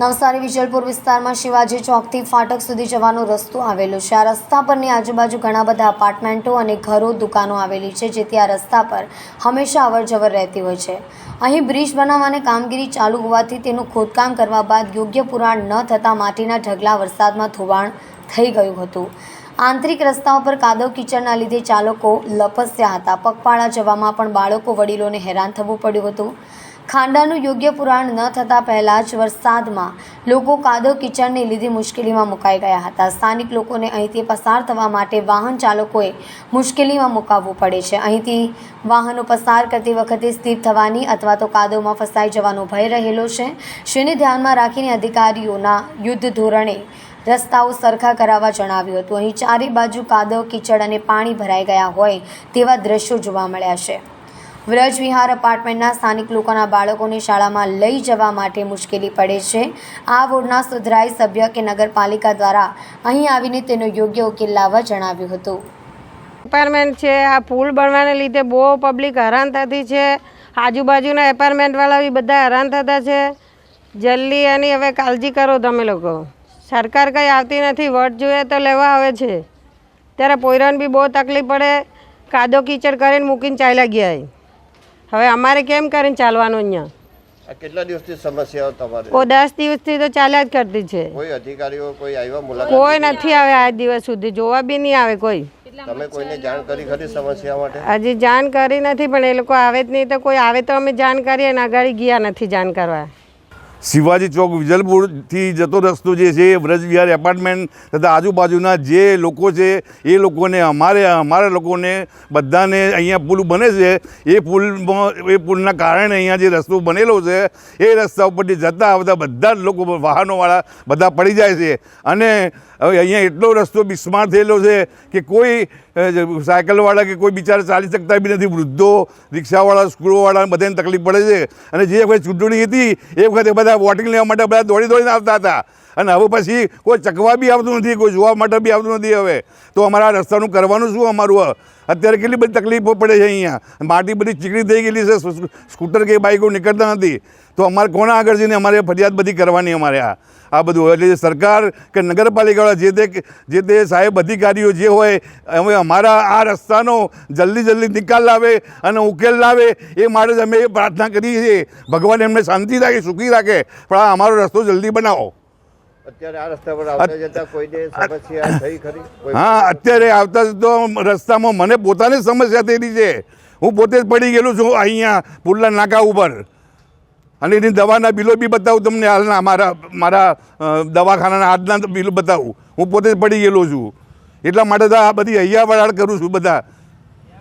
નવસારી વિજલપુર વિસ્તારમાં શિવાજી ચોકથી ફાટક સુધી જવાનો રસ્તો આવેલો છે. આ રસ્તા પરની આજુબાજુ ઘણા બધા અપાર્ટમેન્ટો અને ઘરો, દુકાનો આવેલી છે, જેથી આ રસ્તા પર હંમેશા અવરજવર રહેતી હોય છે. અહીં બ્રિજ બનાવવાની કામગીરી ચાલુ હોવાથી તેનું ખોદકામ કરવા બાદ યોગ્ય પુરાણ ન થતાં માટીના ઢગલા વરસાદમાં ધોવાણ થઈ ગયું હતું. આંતરિક રસ્તાઓ પર કાદવ કીચડના લીધે ચાલકો લપસ્યા હતા. પગપાળા જવામાં પણ બાળકો, વડીલોને હેરાન થવું પડ્યું હતું. ખાંડાનું યોગ્ય પુરાણ ન થતાં પહેલાં જ વરસાદમાં લોકો કાદવ કિચડને લીધે મુશ્કેલીમાં મુકાઈ ગયા હતા. સ્થાનિક લોકોને અહીંથી પસાર થવા માટે વાહન ચાલકોએ મુશ્કેલીમાં મુકાવવું પડે છે. અહીંથી વાહનો પસાર કરતી વખતે સ્થિર થવાની અથવા તો કાદવમાં ફસાઈ જવાનો ભય રહેલો છે. જેને ધ્યાનમાં રાખીને અધિકારીઓના યુદ્ધ ધોરણે રસ્તાઓ સરખા કરાવવા જણાવ્યું હતું. અહીં ચારે બાજુ કાદવ, કીચડ અને પાણી ભરાઈ ગયા હોય તેવા દ્રશ્યો જોવા મળ્યા છે. વ્રજ વિહાર અપાર્ટમેન્ટના સ્થાનિક લોકોના બાળકોને શાળામાં લઈ જવા માટે મુશ્કેલી પડે છે. આ વોર્ડના સુધરાઈ સભ્ય કે નગરપાલિકા દ્વારા અહીં આવીને તેનો યોગ્ય ઉકેલ લાવવા જણાવ્યું હતું. એપાર્ટમેન્ટ છે, આ પુલ બનવાને લીધે બહુ પબ્લિક હેરાન થતી છે. આજુબાજુના એપાર્ટમેન્ટવાળા બી બધા હેરાન થતા છે. જલ્દી એની હવે કાળજી કરો તમે લોકો. સરકાર કંઈ આવતી નથી વોટ જોઈએ તો લેવા આવે છે. ત્યારે પોયરણ બી બહુ તકલીફ પડે. કાદો કીચડ કરીને મૂકીને ચાલ્યા ગયા. હવે અમારે કેમ કરીને ચાલવાનું અહીંયા? કેટલા દિવસથી સમસ્યાઓ તમારે? ઓ દસ દિવસથી તો ચાલ્યા જ કરતી છે. કોઈ અધિકારીઓ કોઈ આવ્યા મુલાકાત કોઈ નથી આવે આજ દિવસ સુધી જોવા બી નહીં આવે કોઈ. તમે કોઈને જાણ કરી ખરી સમસ્યા માટે? હજી જાણ કરી નથી પણ એ લોકો આવે જ નહીં તો કોઈ આવે તો અમે જાણ કરીએ ને આગળ ગયા નથી જાણ કરવા. શિવાજી ચોક વિજલપુરથી જતો રસ્તો જે છે એ વ્રજ વિહાર એપાર્ટમેન્ટ તથા આજુબાજુના જે લોકો છે એ લોકોને અમારે, અમારા લોકોને બધાને અહીંયા પુલ બને છે. એ પુલમાં, એ પુલના કારણે અહીંયા જે રસ્તો બનેલો છે, એ રસ્તા ઉપરથી જતા આવતા બધા જ લોકો, વાહનોવાળા બધા પડી જાય છે. અને હવે અહીંયા એટલો રસ્તો બિસ્માર થયેલો છે કે કોઈ સાયકલવાળા કે કોઈ બિચારા ચાલી શકતા બી નથી. વૃદ્ધો, રિક્ષાવાળા, સ્કૂલોવાળા, બધાને તકલીફ પડે છે. અને જે વખતે ચૂંટણી હતી, એ વખતે બધા વોટિંગ લેવા માટે બધા દોડી દોડીને આવતા હતા. અને હવે પછી કોઈ ચકવા બી આવતું નથી, કોઈ જોવા માટે બી આવતું નથી હવે. તો અમારા રસ્તાનું કરવાનું શું અમારું અત્યારે કેટલી બધી તકલીફો પડે છે અહીંયા. માટી બધી ચીકણી થઈ ગયેલી છે સ્કૂટર કે બાઇકો નીકળતા નથી. તો અમારે કોના આગળ જઈને અમારે ફરિયાદ બધી કરવાની અમારે આ? આ બધું એટલે સરકાર કે નગરપાલિકાવાળા જે તે જે તે સાહેબ અધિકારીઓ જે હોય અમે અમારા આ રસ્તાનો જલ્દી જલ્દી નિકાલ લાવે અને ઉકેલ લાવે એ માટે જ અમે પ્રાર્થના કરીએ છીએ. ભગવાન એમને શાંતિ રાખે સુખી રાખે. પણ આ અમારો રસ્તો જલ્દી બનાવો. અત્યારે આ રસ્તા પર આવતા જતા કોઈને સમસ્યા થઈ ખરી? હા અત્યારે આવતા તો રસ્તામાં મને પોતાની જ સમસ્યા થયેલી છે. હું પોતે જ પડી ગયેલું છું અહીંયા પુલ્લા નાકા ઉપર. અને એની દવાના બિલો બી બતાવું તમને હાલના મારા મારા દવાખાનાના આજના બિલો બતાવું. હું પોતે પડી ગયેલો છું. એટલા માટે તો આ બધી અહીંયા વડાળ કરું છું બધા.